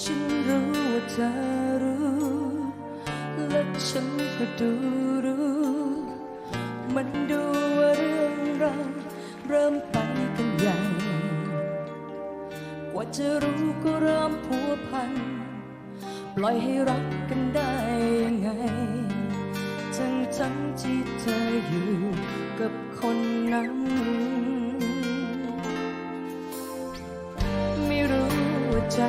ฉันรู้ว่าเธอรู้ และฉันก็ดูรู้ มันดูว่าเรื่องเราเริ่มไปกันใหญ่ กว่าจะรู้ก็เริ่มพัวพัน ปล่อยให้รักกันได้ยังไง ทั้งทั้งๆที่เธออยู่กับคนนั้นไม่รู้ว่าใจ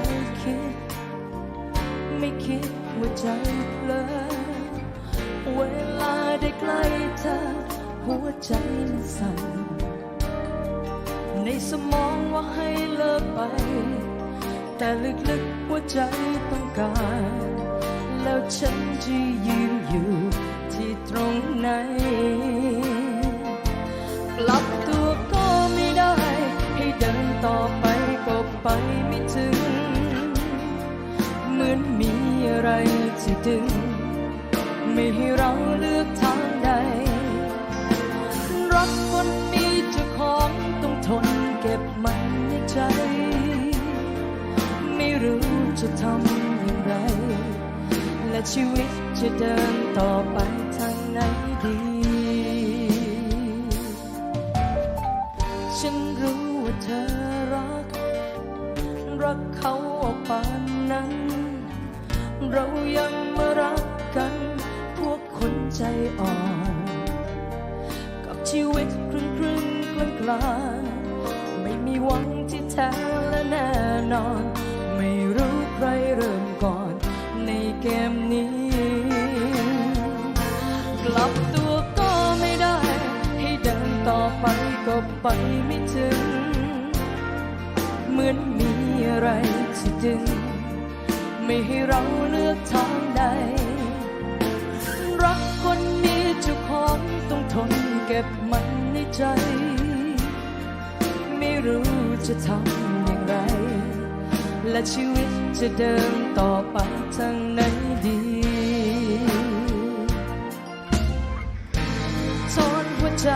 คิดว่าใจเพลอเวลาได้ใกล้เธอ หัวใจมันสั่น ในสมองว่าให้เลิกไป แต่ลึกๆหัวใจต้องการ แล้วฉันจะยืนอยู่ที่ตรงไหน กลับตัวก็ไม่ได้ ให้เดินต่อไปก็ไปไม่ถึง ที่ดึง ไม่ให้เราเลือกทางใดรักคนมีเจ้าของต้องทนเก็บมันในใจ ไม่รู้จะทำอย่างไร และชีวิตจะเดินต่อไปทางไหนดี ฉันรู้ว่าเธอรัก รักเขาออกปานนั้น เรายังมารักกัน พวกคนใจอ่อน กับชีวิตครึ่งครึ่งกลางกลางๆไม่มีหวังที่แท้และแน่นอน ไม่รู้ใครเริ่มก่อนในเกมนี้ กลับตัวก็ไม่ได้ ให้เดินต่อไปก็ไปไม่ถึง เหมือนมีอะไรที่ดึง ไม่ให้เราเลือกทางใด รักคนมีเจ้าของต้องทนเก็บมันในใจ ไม่รู้จะทำอย่างไร และชีวิตจะเดินต่อไปทางไหนดีทอนหัวใจ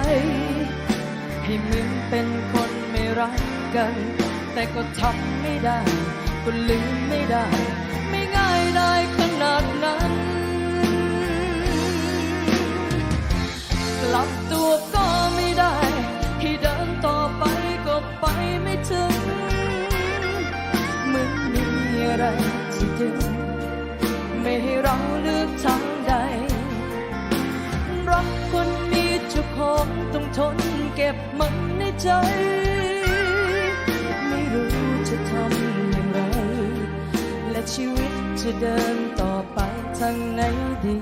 ให้เหมือนเป็นคนไม่รักกัน แต่ก็ทำไม่ได้ ก็ลืมไม่ได้ ได้ขนาดนั้น กลับตัวก็ไม่ได้ ให้เดินต่อไปก็ไปไม่ถึงเหมือนมีอะไรที่ดึงไม่ให้เราเลือกทางใด รักคนมีเจ้าของต้องทนเก็บมันในใจ จะเดินต่อไปทางไหนดี